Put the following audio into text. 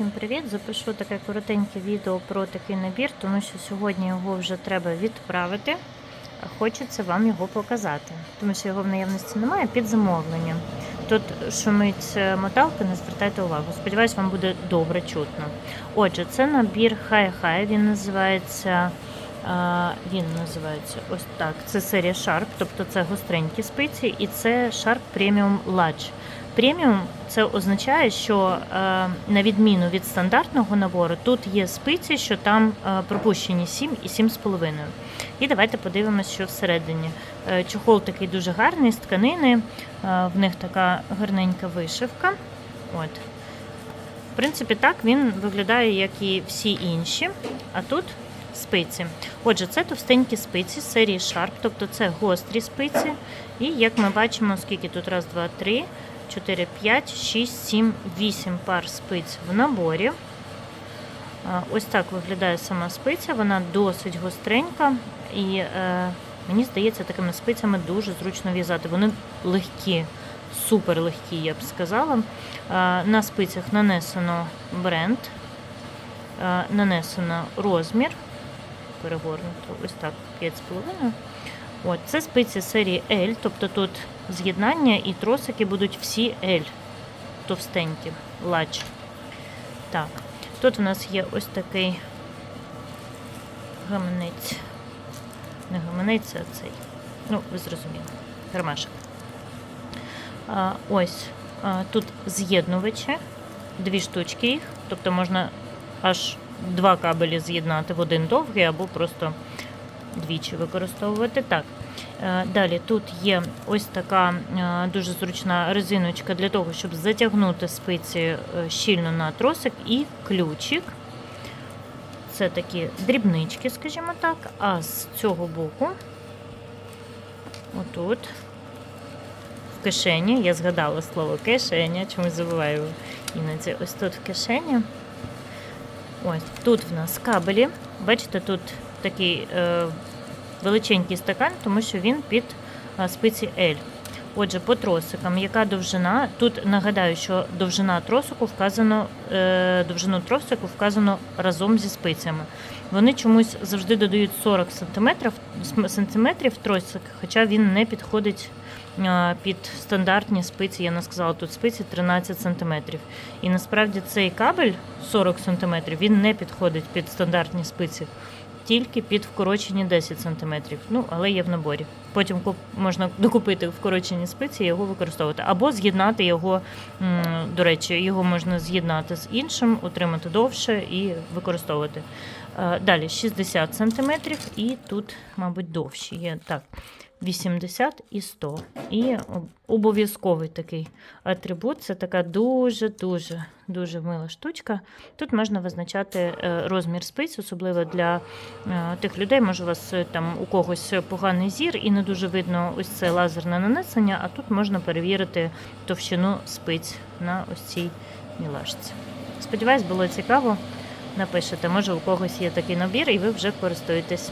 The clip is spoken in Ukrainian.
Всім привіт! Запишу таке коротеньке відео про такий набір, тому що сьогодні його вже треба відправити. Хочеться вам його показати, тому що його в наявності немає під замовлення. Тут шумить е, моталка, не звертайте увагу. Сподіваюсь, вам буде добре чутно. Отже, це набір Хай-Хай, він називається. Він називається ось так. Це серія Sharp, тобто це гостренькі спиці, і це Sharp Premium Large. Преміум це означає, що е, на відміну від стандартного набору, тут є спиці, що там е, пропущені 7 і 7,5. І давайте подивимося, що всередині. Е, чохол такий дуже гарний з тканини, в них така гарненька вишивка. От. В принципі, так він виглядає, як і всі інші. А тут спиці. Отже, це товстенькі спиці з серії Sharp, тобто це гострі спиці. І як ми бачимо, скільки тут раз, два, три. 4, 5, 6, 7, 8 пар спиць в наборі. Ось так виглядає сама спиця, вона досить гостренька і е, мені здається, такими спицями дуже зручно в'язати. Вони легкі, супер легкі, я б сказала. А, на спицях нанесено бренд, а, нанесено розмір. Перегорнуто ось так 5,5. От, це спиці серії L, тобто тут з'єднання і тросики будуть всі L, товстенькі, лач. Так, тут у нас є ось такий гаманець. Не гаманець, а цей. Ну, ви зрозуміли, гармашик. А, ось а, тут з'єднувачі, дві штучки їх, тобто можна аж два кабелі з'єднати в один довгий або просто двічі використовувати. Так. Е, Далі тут є ось така е, дуже зручна резиночка для того, щоб затягнути спиці е, щільно на тросик і ключик. Це такі дрібнички, скажімо так. А з цього боку, отут, в кишені, я згадала слово кишеня, чомусь забуваю іноді. Ось тут в кишені. Ось тут в нас кабелі. Бачите, тут такий е, величенький стакан, тому що він під е, спиці L. Отже, по тросикам, яка довжина? Тут нагадаю, що довжина тросику вказано, е, довжину тросику вказано разом зі спицями. Вони чомусь завжди додають 40 см, тросик, хоча він не підходить під стандартні спиці. Я не сказала, тут спиці 13 см. І насправді цей кабель 40 см він не підходить під стандартні спиці тільки під вкорочені 10 см. Ну, але є в наборі. Потім можна докупити вкорочені спиці і його використовувати. Або з'єднати його, до речі, його можна з'єднати з іншим, отримати довше і використовувати. Е, Далі 60 см і тут, мабуть, довші є. Так, 80 і 100. І обов'язковий такий атрибут. Це така дуже-дуже дуже мила штучка. Тут можна визначати е, розмір спиць, особливо для е, тих людей, може у вас е, там у когось поганий зір і не дуже видно ось це лазерне нанесення, а тут можна перевірити товщину спиць на ось цій мілашці. Сподіваюсь, було цікаво. Напишете, може у когось є такий набір, і ви вже користуєтесь.